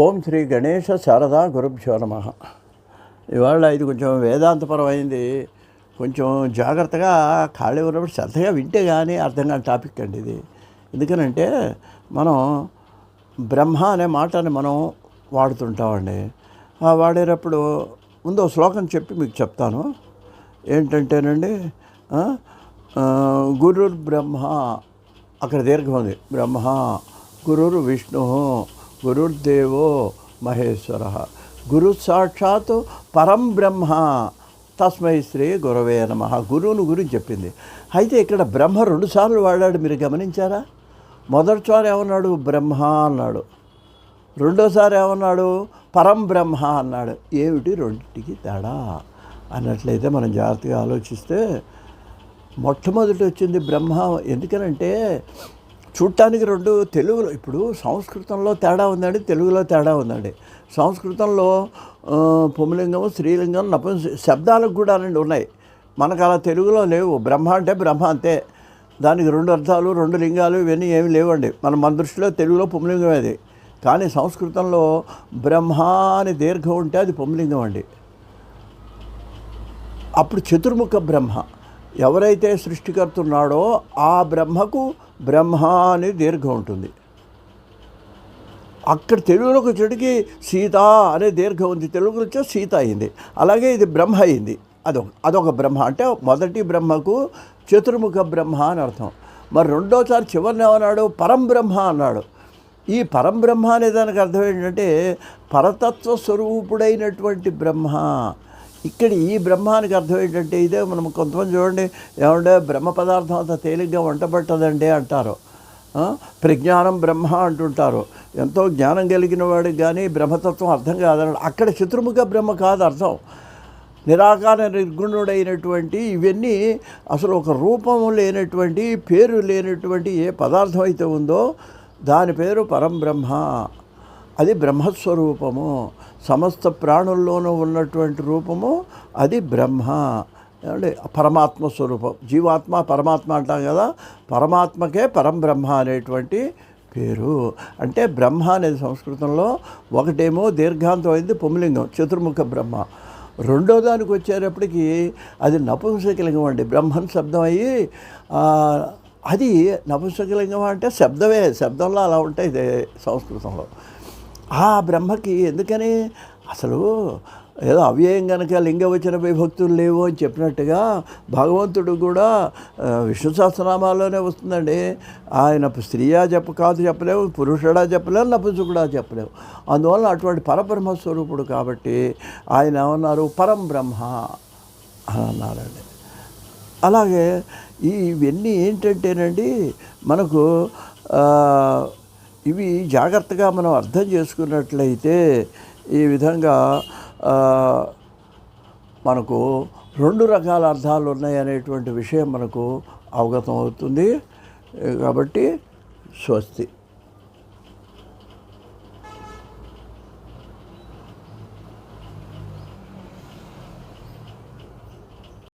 ఓం శ్రీ గణేశ శారదా గురుభ్యో నమ. ఇవాళ ఇది కొంచెం వేదాంతపరమైంది. కొంచెం జాగ్రత్తగా ఖాళీ ఉన్నప్పుడు శ్రద్ధగా వింటే కానీ అర్థం కాని టాపిక్ అండి ఇది. ఎందుకనంటే మనం బ్రహ్మ అనే మాటని మనం వాడుతుంటామండి. వాడేటప్పుడు ముందు శ్లోకం చెప్పి మీకు చెప్తాను. ఏంటంటేనండి గురుర్ బ్రహ్మ అక్కడ దీర్ఘం ఉంది. బ్రహ్మ గురుర్ విష్ణు గురుర్దేవో మహేశ్వర గురు సాక్షాత్ పరం బ్రహ్మ తస్మై శ్రీ గురవే నమ గురువుని గురించి చెప్పింది। అయితే ఇక్కడ బ్రహ్మ రెండుసార్లు వాడాడు మీరు గమనించారా? మొదటిసారి ఏమన్నాడు? బ్రహ్మ అన్నాడు. రెండోసారి ఏమన్నాడు? పరం బ్రహ్మ అన్నాడు. ఏమిటి? రెండింటికి తేడా అన్నట్లయితే మనం జాగ్రత్తగా ఆలోచిస్తే మొట్టమొదటి వచ్చింది బ్రహ్మ. ఎందుకనంటే చూడటానికి రెండు తెలుగులో. ఇప్పుడు సంస్కృతంలో తేడా ఉందండి తెలుగులో తేడా ఉందండి. సంస్కృతంలో ఆ, స్త్రీలింగం నపుంస శబ్దాలకు కూడా రెండు ఉన్నాయి. మనకు అలా తెలుగులో లేవు. బ్రహ్మ అంటే బ్రహ్మ అంతే. దానికి రెండు అర్థాలు రెండు లింగాలు ఇవన్నీ ఏమి లేవండి. మన మన దృష్టిలో తెలుగులో పుమలింగం అది. కానీ సంస్కృతంలో బ్రహ్మ అని దీర్ఘం ఉంటే అది పుమలింగం అండి. అప్పుడు చతుర్ముఖ బ్రహ్మ. ఎవరైతే సృష్టికర్త ఉన్నాడో ఆ బ్రహ్మకు బ్రహ్మ అని దీర్ఘం ఉంటుంది. అక్కడ తెలుగులోకి వచ్చేటికి సీత అనే దీర్ఘం ఉంది. తెలుగులో వచ్చే సీత అయింది. అలాగే ఇది బ్రహ్మ అయింది. అదొక అదొక బ్రహ్మ. అంటే మొదటి బ్రహ్మకు చతుర్ముఖ బ్రహ్మ అని అర్థం. మరి రెండోసారి చివరిని ఏమన్నాడు? పరం బ్రహ్మ అన్నాడు. ఈ పరంబ్రహ్మ అనే దానికి అర్థం ఏంటంటే పరతత్వ స్వరూపుడైనటువంటి బ్రహ్మ. ఇక్కడ ఈ బ్రహ్మానికి అర్థం ఏంటంటే ఇదే మనం కొంతమంది చూడండి ఏమంటే బ్రహ్మ పదార్థం అంత తేలిగ్గా వంటబట్టదండి అంటారు. ప్రజ్ఞానం బ్రహ్మ అంటుంటారు. ఎంతో జ్ఞానం కలిగిన వాడికి కానీ బ్రహ్మతత్వం అర్థం కాదని అక్కడ చతుర్ముఖ బ్రహ్మ కాదు అర్థం. నిరాకార నిర్గుణుడైనటువంటి ఇవన్నీ అసలు ఒక రూపం లేనటువంటి పేరు లేనటువంటి ఏ పదార్థం అయితే ఉందో దాని పేరు పరంబ్రహ్మ. అది బ్రహ్మస్వరూపము. సమస్త ప్రాణుల్లోనూ ఉన్నటువంటి రూపము అది బ్రహ్మ. ఏమండి? పరమాత్మ స్వరూపం. జీవాత్మ పరమాత్మ అంటాం కదా. పరమాత్మకే పరంబ్రహ్మ అనేటువంటి పేరు. అంటే బ్రహ్మ అనేది సంస్కృతంలో ఒకటేమో దీర్ఘాంతం అయింది పుంలింగం చతుర్ముఖ బ్రహ్మ. రెండో దానికి వచ్చేటప్పటికి అది నపుంసకలింగం అండి. బ్రహ్మన్ శబ్దం అయ్యి అది నపుంసకలింగం అంటే శబ్దమే. శబ్దంలో అలా ఉంటాయి ఇది సంస్కృతంలో. ఆ బ్రహ్మకి ఎందుకని? అసలు ఏదో అవ్యయం కనుక లింగవచన విభక్తులు లేవు అని చెప్పినట్టుగా భగవంతుడు కూడా విష్ణు సహస్రనామాల్లోనే వస్తుందండి. ఆయన స్త్రీయా చెప్ప కాదు చెప్పలేము పురుషుడా చెప్పలేము నపుంసుకుడా చెప్పలేము అందువల్ల అటువంటి పరబ్రహ్మ స్వరూపుడు కాబట్టి ఆయన ఏమన్నారు? పరం బ్రహ్మ అని అన్నారండి. అలాగే ఈ ఇవన్నీ ఏంటంటేనండి మనకు ఇవి జాగ్రత్తగా మనం అర్థం చేసుకున్నట్లయితే ఈ విధంగా మనకు రెండు రకాల అర్థాలు ఉన్నాయి అనేటువంటి విషయం మనకు అవగతం అవుతుంది కాబట్టి స్వస్తి.